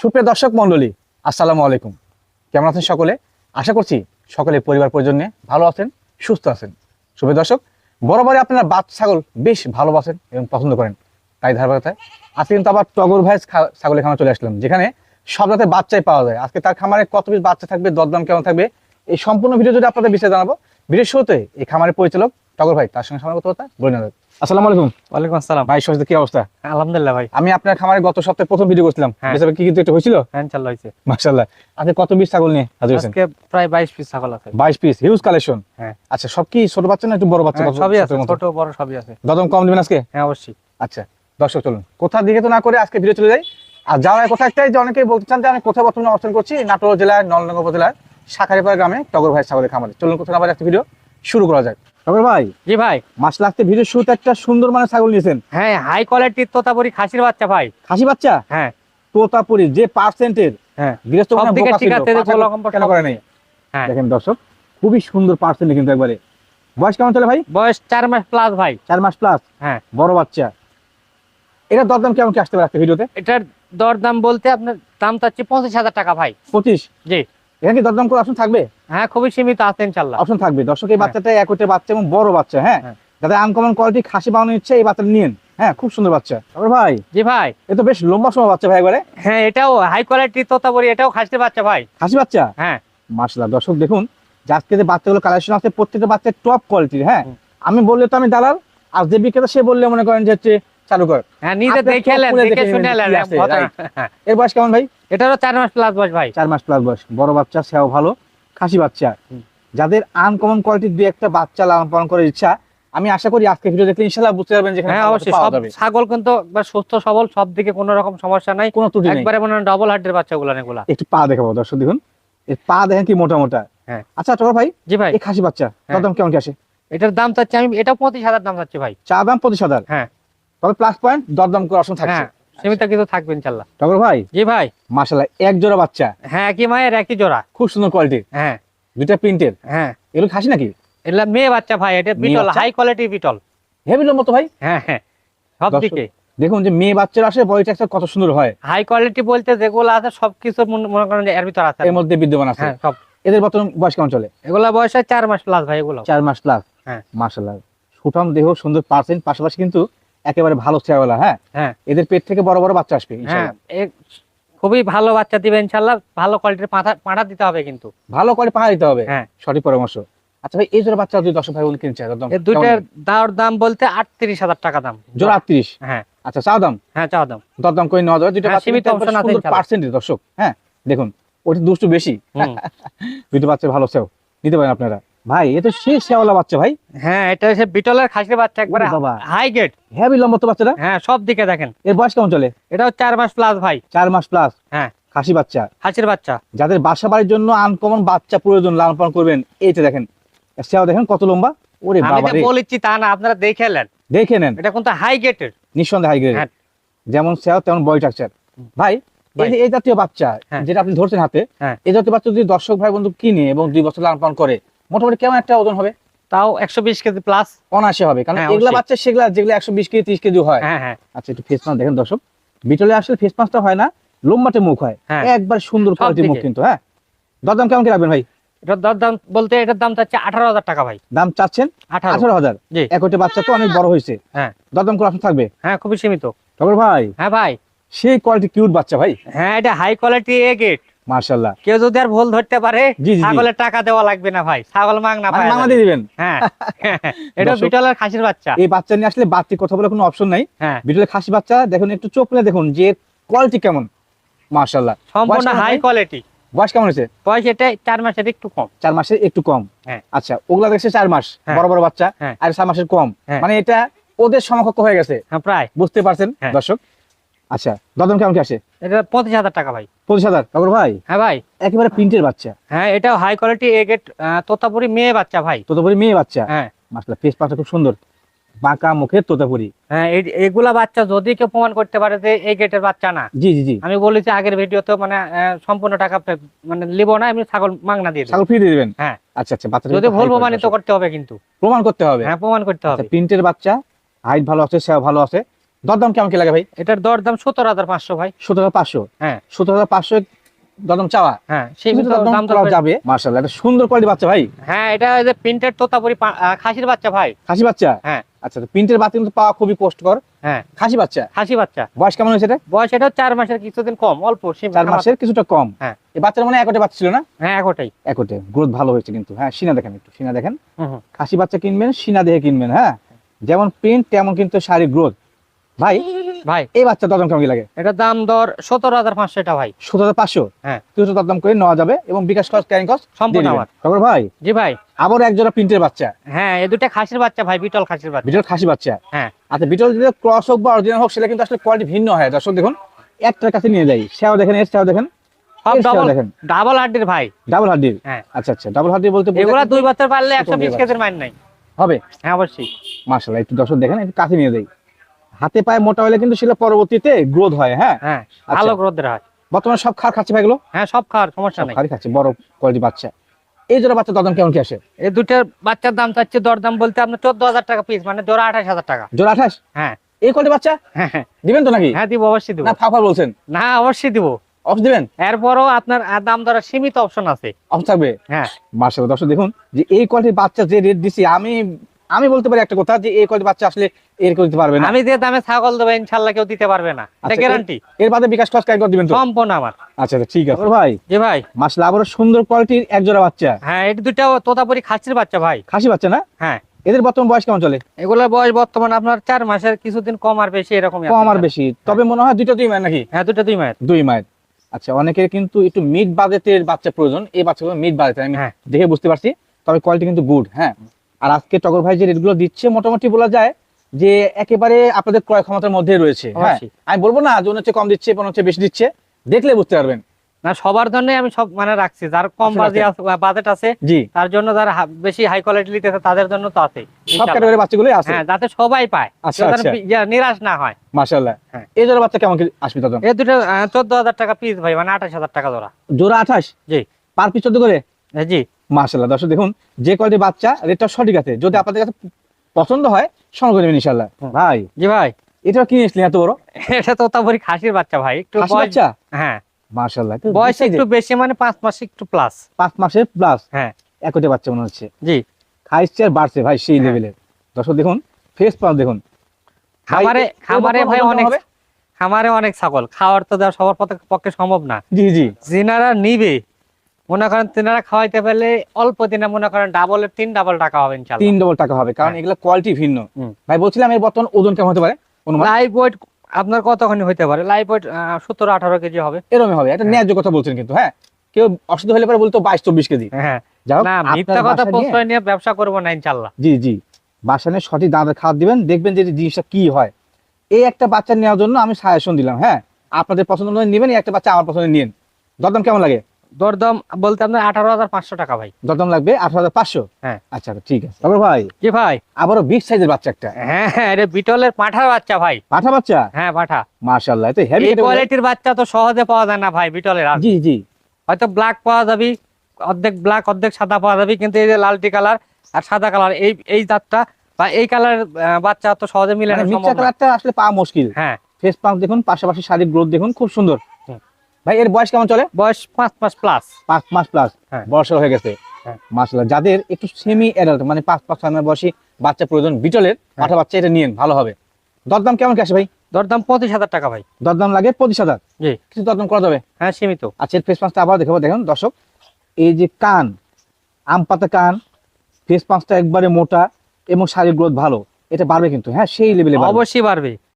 সুপ্রিয় দর্শক মণ্ডলী, আসসালামু আলাইকুম। কেমন আছেন সকলে? আশা করছি সকলে পরিবার পরিজন ভালো আছেন, সুস্থ আছেন। সুপ্রিয় দর্শক, বরাবরই আপনারা বাদ ছাগল বেশ ভালোবাসেন এবং পছন্দ করেন। তাই ধারাবাহিকতায় আজকে কিন্তু আবার টগর ভাই ছাগলের খামার চলে আসলাম, যেখানে সব রাতে বাচ্চাই পাওয়া যায়। আজকে তার খামারে কত পিস বাচ্চা থাকবে, দরদাম কেমন থাকবে, এই সম্পূর্ণ ভিডিও যদি আপনাদের বিষয়ে জানাব ভিডিও শুরুতে এই খামারের পরিচালক টগর ভাই তার সঙ্গে সময় কথা বলে নেওয়া আসসালামু আলাইকুম। ওয়ালাইকুম আসসালাম। ভাই সহজে কি অবস্থা? আলহামদুলিল্লাহ ভাই। আমি আপনার খামারে গত সপ্তাহে প্রথম ভিডিও করছিলাম। হ্যাঁ। কি কিন্তু একটু হয়েছিল? ফ্যান চালু হয়েছে। মাশাআল্লাহ। আপনি কত পিস ছাগল নিয়ে হাজির হয়েছেন? আজকে প্রায় বাইশ পিস ছাগল আছে। বাইশ পিস হিউজ কালেকশন হ্যাঁ। আচ্ছা সব কি ছোট বাচ্চা না একটু বড় বাচ্চা? হ্যাঁ, সবই আছে। ছোট বড় সবই আছে। দাদম কম দিবেন আজকে? হ্যাঁ অবশ্যই। আচ্ছা দর্শক চলুন। কোথা দিকে তো না করে আজকে ভিডিও চলে যাই। আর যাওয়ার কথা একটাই যে অনেকেই বলতে চান যে আমি কোথায় বর্তমানে অবস্থান করছি নাটোর জেলার নলনগর উপজেলার শাখারিপাড়া গ্রামে টগর ভাই ছাগলের খামারে। চলুন কোথাও আবার একটা ভিডিও। শুরু করা যাক। টগর ভাই জি ভাই। মাস লাগতে ভিডিও শুরুতে একটা সুন্দর মানে ছাগল নিয়েছেন। হ্যাঁ হাই কোয়ালিটির তোতাপুরি খাসির বাচ্চা ভাই। খাসি বাচ্চা? হ্যাঁ। তোতাপুরি যে পার্সেন্টের হ্যাঁ। গৃহস্থ কেন করে নেই? দেখেন দর্শক খুবই সুন্দর পার্সেন্ট কিন্তু একবারে। বয়স কেমন চলে ভাই? বয়স চার মাস প্লাস ভাই। চার মাস প্লাস হ্যাঁ। বড় বাচ্চা। এটা দরদাম কেমন কি আসতে পারে একটা ভিডিওতে? এটার দর দাম বলতে আপনার দাম চাচ্ছি পঁচিশ হাজার টাকা ভাই। পঁচিশ? জি। এখানে কি দরদাম করে অপশন থাকবে? হ্যাঁ খুবই সীমিত আছে ইনশাল্লাহ অপশন থাকবে। দর্শক এই হ্যাঁ। বাচ্চাটা এক কোটি বাচ্চা এবং বড় বাচ্চা হ্যাঁ। যাতে আনকমন কোয়ালিটি খাসি বানানো ইচ্ছে এই বাচ্চাটা নিয়েন। হ্যাঁ খুব সুন্দর বাচ্চা। তারপর ভাই জি ভাই। এ তো বেশ লম্বা সময় বাচ্চা ভাই একবারে। হ্যাঁ এটাও হাই কোয়ালিটির তোতাপুরি এটাও খাসির বাচ্চা ভাই। খাসি বাচ্চা? হ্যাঁ। মাসলা দর্শক দেখুন আজকে যে বাচ্চাগুলো কালেকশন আছে প্রত্যেকটা বাচ্চা টপ কোয়ালিটির হ্যাঁ? আমি বললে তো আমি দালাল আর যে বিক্রেতা সে বললে মনে করেন যে হচ্ছে চালু কর। হ্যাঁ নিজে দেখে শুনে? হ্যাঁ, এর বয়স কেমন ভাই? এটারও চার মাস প্লাস বয়স ভাই। চার মাস প্লাস বয়স। বড় বাচ্চা সেও ভালো। খাসি বাচ্চা। যাদের আনকমন কোয়ালিটির দুই একটা বাচ্চা লালন পালন করার ইচ্ছা আমি আশা করি আজকে ভিডিও দেখলে ইনশাল্লাহ বুঝতে পারবেন যেখানে হ্যাঁ অবশ্যই। সব ছাগল কিন্তু সুস্থ সবল সব দিকে কোনো রকম সমস্যা নাই। কোনো ত্রুটি নেই। একবারে মনে ডবল হার্টের বাচ্চাগুলো এগুলা। একটু পা দেখাবো দর্শক দেখুন। এর পা দেখেন কি মোটা মোটা। হ্যাঁ। আচ্ছা চলো ভাই জি ভাই। এই খাসি বাচ্চা হ্যাঁ। দাম কেমন কি আসে? এটার দাম চাচ্ছি আমি এটাও পঁচিশ হাজার দাম চাচ্ছি ভাই। চা দাম পঁচিশ হাজার। হ্যাঁ। তবে প্লাস পয়েন্ট দরদাম করে অপশন থাকছে। হ্যাঁ সীমিত কিন্তু থাকবে ইনশাল্লাহ টগর ভাই জি ভাই। মাশাল্লাহ এক জোড়া বাচ্চা। হ্যাঁ একই মায়ের একই জোড়া। খুব সুন্দর কোয়ালিটির হ্যাঁ। দুইটা প্রিন্টের হ্যাঁ। এগুলো খাসি নাকি? এগুলা মেয়ে বাচ্চা ভাই এটা Beetal high quality Beetal heavy লম্বা তো ভাই? হ্যাঁ হ্যাঁ সব দিকে। দেখুন যে মেয়ে বাচ্চার আসে বডি টেক্সচার কত সুন্দর হয়। হাই কোয়ালিটি বলতে যেগুলো আছে সবকিছু মনে- করেন যে এর ভিতর আছে। এর মধ্যে বিদ্যমান আছে। হ্যাঁ সব। এদের বর্তমান বয়স কেমন চলে? এগুলা বয়স চার মাস প্লাস ভাই এগুলো। চার মাস প্লাস হ্যাঁ। মাশাল্লাহ সুঠাম দেহ সুন্দর পার্সেন্ট পাশাপাশি কিন্তু একেবারে ভালো চেয়ারওয়ালা হ্যাঁ? হ্যাঁ। এদের পেট থেকে বড় বড় বাচ্চা আসবে হ্যাঁ খুবই ভালো বাচ্চা দিবে ইনশাল্লাহ। ভালো কোয়ালিটির পাঠা পাঠা দিতে হবে কিন্তু। ভালো কোয়ালিটি পাহা দিতে হবে হ্যাঁ। সঠিক পরামর্শ। আচ্ছা ভাই এই জোড়া বাচ্চা যদি দর্শক ভাই বোন কিনছে দুইটার দাম বলতে আটত্রিশ হাজার টাকা দাম। জোড়া আটত্রিশ? হ্যাঁ। আচ্ছা চাও দাম? হ্যাঁ চাও দাম। করে নেওয়া যাবে দুইটা হ্যাঁ, সীমিত কিন্তু আছে পার্সেন্টেজ দর্শক হ্যাঁ? দেখুন ওটা দুষ্টু বেশি। বাচ্চা ভালো নিতে পারেন আপনারা। ভাই এ তো শেষ শেওয়ালা বাচ্চা ভাই। হ্যাঁ এটা হচ্ছে বিটলের খাসির বাচ্চা একবারে বাবা। হাই গেট হেভি লম্বা তো বাচ্চাটা? হ্যাঁ সব দিকে দেখেন। এর বয়স কেমন চলে? এটাও চার মাস প্লাস ভাই। চার মাস প্লাস হ্যাঁ। খাসি বাচ্চা। খাসির বাচ্চা। যাদের বাসা বাড়ির জন্য আনকমন বাচ্চা প্রয়োজন লালন পালন করবেন এইটা দেখেন। সেও দেখেন কত লম্বা? ওরে আমি বাবা তো বলেছি তা না আপনারা দেখে এলেন দেখে নেন। এটা কিন্তু হাই গেটের নিঃসন্দেহে হাই গ্রেড হ্যাঁ। যেমন সেও তেমন বডি স্ট্রাকচার ভাই এই জাতীয় বাচ্চা হ্যাঁ। যেটা আপনি ধরছেন হাতে হ্যাঁ। এই জাতীয় বাচ্চা যদি দর্শক ভাই বন্ধু কিনে এবং দুই বছর লালন পালন করে মোটামুটি কেমন একটা ওজন হবে? তাও একশো বিশ কেজি প্লাস অনাশে হবে কারণ হ্যাঁ, এগুলা বাচ্চা সেগুলা যেগুলো একশো বিশ কেজি ত্রিশ কেজি হয়। হ্যাঁ হ্যাঁ। আচ্ছা একটু ফেস মাছ দেখেন দর্শক। বিটলে আসলে ফেস মাছটা হয় না লম্বাটে মুখ হয়। একবার সুন্দর কোয়ালিটির মুখ কিন্তু হ্যাঁ। দরদাম কেমন কি রাখবেন ভাই? এটার বলতে এটার দাম চাচ্ছে আঠারো হাজার টাকা ভাই। দাম চাচ্ছেন আঠারো। হাজার। একটি বাচ্চা তো অনেক বড় হয়েছে। হ্যাঁ। দরদাম করে আপনার থাকবে? হ্যাঁ খুবই সীমিত। ভাই। হ্যাঁ ভাই। সেই কোয়ালিটি কিউট বাচ্চা ভাই। হ্যাঁ এটা হাই কোয়ালিটি এ গেট মার্শাল্লাহ কেউ যদি আর ভুল ধরতে পারে। ছাগলের টাকা দেওয়া লাগবে না ভাই। ছাগল মানে পায় দিয়ে দিবেন? হ্যাঁ। এটা বিটলের খাসির বাচ্চা। এই বাচ্চা নিয়ে আসলে কথা বলে কোনো অপশন নাই। হ্যাঁ। বিটলে খাসি বাচ্চা দেখুন একটু চোখ দেখুন যে কোয়ালিটি কেমন। মার্শাল্লাহ সম্পূর্ণ বয়স কেমন হাই কোয়ালিটি বয়স কেমন হয়েছে? বয়স এটা চার মাসের একটু কম। চার মাসের একটু কম। হ্যাঁ। আচ্ছা ওগুলা দেখছে চার মাস। বড় বড় বাচ্চা। আর চার মাসের কম। মানে এটা ওদের সমকক্ষ হয়ে গেছে। প্রায়। বুঝতে পারছেন। দর্শক? আচ্ছা দরদাম কেমন কি আসে? এটা পঁচিশ হাজার টাকা ভাই। পঁচিশ হাজার? কাকুর ভাই? হ্যাঁ ভাই। একেবারে প্রিন্টের বাচ্চা। হ্যাঁ এটাও হাই কোয়ালিটি এ গেট তোতাপুরি মেয়ে বাচ্চা ভাই। তোতাপুরি মেয়ে বাচ্চা? হ্যাঁ। মাসলা ফেস পাটা খুব সুন্দর। বাঁকা মুখের তোতাপুরি। হ্যাঁ এগুলা বাচ্চা যদি কেউ প্রমাণ করতে পারে যে এই গেটের বাচ্চা না। জি জি জি। আমি বলেছি আগের ভিডিওতে মানে সম্পূর্ণ টাকা মানে লিবো না আমি ছাগল মাংনা দিয়ে ছাগল ফ্রি দিয়ে দিবেন? হ্যাঁ। আচ্ছা আচ্ছা বাচ্চা যদি ভুল প্রমাণিত করতে হবে কিন্তু। প্রমাণ করতে হবে। হ্যাঁ প্রমাণ করতে হবে। প্রিন্টের বাচ্চা হাইট ভালো আছে সেও ভালো আছে। দরদাম কেমন কি লাগে ভাই? এটার দরদাম সতেরো হাজার পাঁচশো ভাই। সতেরো হাজার পাঁচশো? হ্যাঁ। সতেরো হাজার পাঁচশো দরদাম চাওয়া? হ্যাঁ সেই দাম দরদাম দর করা করে- যাবে। মার্শাল্লাহ এটা সুন্দর কোয়ালিটি বাচ্চা ভাই। হ্যাঁ এটা যে প্রিন্টেড তোতাপুরি খাসির বাচ্চা ভাই। খাসি বাচ্চা? হ্যাঁ। আচ্ছা প্রিন্টের বাচ্চা কিন্তু পাওয়া খুবই কষ্টকর। হ্যাঁ। খাসি বাচ্চা? খাসি বাচ্চা। বয়স কেমন হয়েছে এটা? বয়স এটা চার মাসের কিছুদিন কম অল্প চার মাসের কিছুটা কম। হ্যাঁ। এই বাচ্চার মানে একটে বাচ্চা ছিল না? হ্যাঁ একটাই। একটে গ্রোথ ভালো হয়েছে কিন্তু। হ্যাঁ সিনা দেখেন একটু সিনা দেখেন। খাসি বাচ্চা কিনবেন সিনা দেখে কিনবেন হ্যাঁ? যেমন প্রিন্ট তেমন কিন্তু শারীরিক গ্রোথ ভাই ভাই। এই বাচ্চা দরদাম কেমন লাগে? এটার দাম দর সতেরো হাজার পাঁচশো এটা ভাই। সতেরো হাজার পাঁচশো? হ্যাঁ। দরদাম করে নেওয়া যাবে এবং বিকাশ কস্ট ক্যারিং কস্ট সম্পূর্ণ আমার। খবর ভাই জি ভাই। আবার এক জোড়া প্রিন্টের বাচ্চা। হ্যাঁ এ দুটা খাসির বাচ্চা ভাই বিটল খাসির বাচ্চা। বিটল খাসি বাচ্চা। হ্যাঁ। আচ্ছা বিটল যদি ক্রস হোক বা অরিজিনাল হোক সেটা কিন্তু আসলে কোয়ালিটি ভিন্ন হয়। দর্শক দেখুন একটার কাছে নিয়ে যাই। সেও দেখেন এর সেও দেখেন ডাবল দেখেন। ডাবল হাড্ডির ভাই। ডাবল হাড্ডির হ্যাঁ। আচ্ছা আচ্ছা ডাবল হাড্ডি বলতে এগুলা দুই বছর পারলে একশো বিশ বাচ্চা। কেজির মাইন নাই। হবে? হ্যাঁ অবশ্যই। মার্শাল্লাহ একটু দর্শক দেখেন একটু কাছে নিয়ে যাই। হাতে পায়ে মোটা হলে কিন্তু সেটা পরবর্তীতে গ্রোথ হয় হ্যাঁ? হ্যাঁ আচ্ছা। ভালো গ্রোথের হয়। বর্তমানে সব খার খাচ্ছে ভাইগুলো হ্যাঁ সব খাওয়ার সমস্যা নেই। খারই খাচ্ছে বড় কোয়ালিটি বাচ্চা। এই জোড়া বাচ্চা দরদাম কেমন কি আসে? এই দুটার বাচ্চার দাম চাচ্ছে দরদাম বলতে আপনার চোদ্দ হাজার টাকা পিস মানে জোড়া আঠাশ হাজার টাকা। জোড়া আঠাশ? হ্যাঁ। এই কোয়ালিটি বাচ্চা? হ্যাঁ হ্যাঁ। দিবেন তো নাকি? হ্যাঁ দিব অবশ্যই দিব। না ফাফা বলছেন। না অবশ্যই দিব। অফ দিবেন? এরপরও আপনার দাম দরের সীমিত অপশন আছে। অফ থাকবে? হ্যাঁ। মার্শাল্লাহ দর্শক দেখুন যে এই কোয়ালিটির বাচ্চা যে রেট দিছি আমি আমি বলতে পারি একটা কথা যে এই কোয়ালিটির বাচ্চা আসলে এর করে দিতে পারবে না। আমি যে দামে ছাগল দেবো ইনশাল্লাহ কেউ দিতে পারবে না। এটা আচ্ছা, এর- গ্যারান্টি এর বাদে বিকাশ কষ্ট কাজ দিবেন তো? সম্পূর্ণ আমার। আচ্ছা আচ্ছা, ঠিক আছে। ভাই। জি ভাই। মাসলা আবারও সুন্দর কোয়ালিটির এক জোড়া বাচ্চা। হ্যাঁ এটা দুটা তোতাপুরি খাসির বাচ্চা ভাই। খাসি বাচ্চা না? হ্যাঁ। এদের বর্তমান বয়স কেমন চলে? এগুলোর বয়স বর্তমান আপনার চার মাসের কিছুদিন কম আর বেশি এরকম কম আর বেশি। তবে মনে হয় দুইটা দুই মায়ের নাকি? হ্যাঁ দুটো দুই মায়ের। দুই মায়ের। আচ্ছা অনেকের কিন্তু একটু মিড বাজেটের বাচ্চা প্রয়োজন। এই বাচ্চাগুলো মিড বাজেটের আমি হ্যাঁ। দেখে বুঝতে পারছি। তবে কোয়ালিটি কিন্তু গুড হ্যাঁ। আর আজকে টগর ভাই যে রেটগুলো দিচ্ছে মোটামুটি বলা যায় যে একেবারে আপনাদের ক্রয় ক্ষমতার মধ্যে রয়েছে হ্যাঁ? আমি বলব না যে চেয়ে কম দিচ্ছে মনে হচ্ছে বেশি দিচ্ছে দেখলে বুঝতে পারবেন। না সবার জন্য আমি সব মানে রাখছি। যার কম বাজেট আছে তার জন্য যারা বেশি হাই কোয়ালিটি তাদের জন্য তো আছে সব ক্যাটাগরি বাচ্চাগুলোই আছে। হ্যাঁ যাতে সবাই পায় আচ্ছা, আচ্ছা। নিরাশ না হয়। মাশাআল্লাহ। হ্যাঁ। এই জোড়া বাচ্চা কেমন আসবে তখন এই দুটো চোদ্দ হাজার টাকা পিস ভাই মানে আঠাশ হাজার টাকা ধরা জোড়া আঠাশ? জি। পার পিস চোদ্দ করে? এ, জি। মাশাআল্লাহ। দর্শক দেখুন যে কোয়ালিটি বাচ্চা রেটটা সঠিক আছে। যদি আপনাদের কাছে পছন্দ হয় সংগ্রহ করে নেবেন ইনশাআল্লাহ। ভাই। জি ভাই। এটা কি নিয়েছিলেন এত বড়? এটা তো তারপরে খাসির বাচ্চা ভাই। একটু বাচ্চা? হ্যাঁ। মাশাআল্লাহ। বয়স একটু বেশি মানে পাঁচ মাস একটু প্লাস পাঁচ মাসের প্লাস হ্যাঁ। একটে বাচ্চা মনে হচ্ছে। জি। খাইছে আর বাড়ছে ভাই সেই হ্যাঁ। লেভেলের দর্শক দেখুন ফেস পাস দেখুন। খামারে খামারে ভাই অনেক? খামারে অনেক ছাগল। খাওয়ার তো দেওয়া সবার পক্ষে- পক্ষে সম্ভব না। জি জি। জিনারা নিবে মনে করেন তিনারা খাওয়াইতে পারলে অল্প দিনে মনে করেন ডাবল তিন ডাবল টাকা হবে তিন ডবল টাকা হবে কারণ হ্যাঁ। এগুলো কোয়ালিটি ভিন্ন। ভাই বলছিলাম এর বর্তমান ওজন কেমন হতে পারে? লাইভ ওয়েট আপনার কতখানি হইতে পারে? লাইভ ওয়েট সতেরো আঠারো কেজি হবে। এরকমই হবে এটা হ্যাঁ। ন্যায্য কথা বলছেন কিন্তু হ্যাঁ? কেউ অসুস্থ হলে পরে বলতো বাইশ চব্বিশ কেজি। হ্যাঁ। না মিথ্যা কথা নিয়ে- প্রশ্রয় নিয়ে ব্যবসা করব না ইনশাল্লাহ জি জি। বাসানে সঠিক দাঁতের খাবার দিবেন দেখবেন যে জিনিসটা কি হয়। এই একটা বাচ্চা নেওয়ার জন্য আমি সাজেশন দিলাম হ্যাঁ? আপনাদের পছন্দ নেবেন এই একটা বাচ্চা আমার পছন্দ নিন দরদাম কেমন লাগে? দরদাম বলতে আপনার আঠারো হাজার পাঁচশো টাকা ভাই। দরদাম লাগবে আঠারো হাজার পাঁচশো? হ্যাঁ। আচ্ছা আচ্ছা, ঠিক আছে। তারপর ভাই? জি ভাই? আবারও বিগ সাইজের বাচ্চা একটা। হ্যাঁ হ্যাঁ এটা বিটলের পাঠার বাচ্চা ভাই। পাঠা বাচ্চা? হ্যাঁ পাঠা। মাশাআল্লাহ তো হেভি কোয়ালিটির বাচ্চা তো সহজে পাওয়া যায় না ভাই বিটলের জি জি। হয়তো ব্ল্যাক পাওয়া যাবে অর্ধেক ব্ল্যাক অর্ধেক সাদা পাওয়া যাবে কিন্তু এই যে লালটি কালার আর সাদা কালার এই এই জাতটা বা এই কালার বাচ্চা তো সহজে মিলে মানে না। কালারটা আসলে পাওয়া মুশকিল। হ্যাঁ। ফেস পাম্প দেখুন পাশাপাশি শারীরিক গ্রোথ দেখুন খুব সুন্দর। ভাই এর বয়স কেমন চলে? বয়স পাঁচ মাস প্লাস পাঁচ মাস প্লাস হ্যাঁ। বর্ষা হয়ে গেছে। হ্যাঁ। মাসাল্লাহ যাদের একটু সেমি অ্যাডাল্ট মানে পাঁচ পাঁচ ছয় মাস বয়সী বাচ্চা প্রয়োজন বিটলের হ্যাঁ। পাঠা বাচ্চা এটা নিন ভালো হবে। দরদাম কেমন কি আসে ভাই? দরদাম পঁচিশ হাজার টাকা ভাই। দরদাম লাগে পঁচিশ হাজার? জি। কিছু দরদাম করা যাবে? হ্যাঁ সীমিত। আচ্ছা এর ফেস পাঁচটা আবার দেখাবো দেখুন দর্শক। এই যে কান আম পাতা কান ফেস পাঁচটা একবারে মোটা এবং শারীরিক গ্রোথ ভালো। এটা বাড়বে কিন্তু হ্যাঁ সেই লেভেলে অবশ্যই বাড়বে।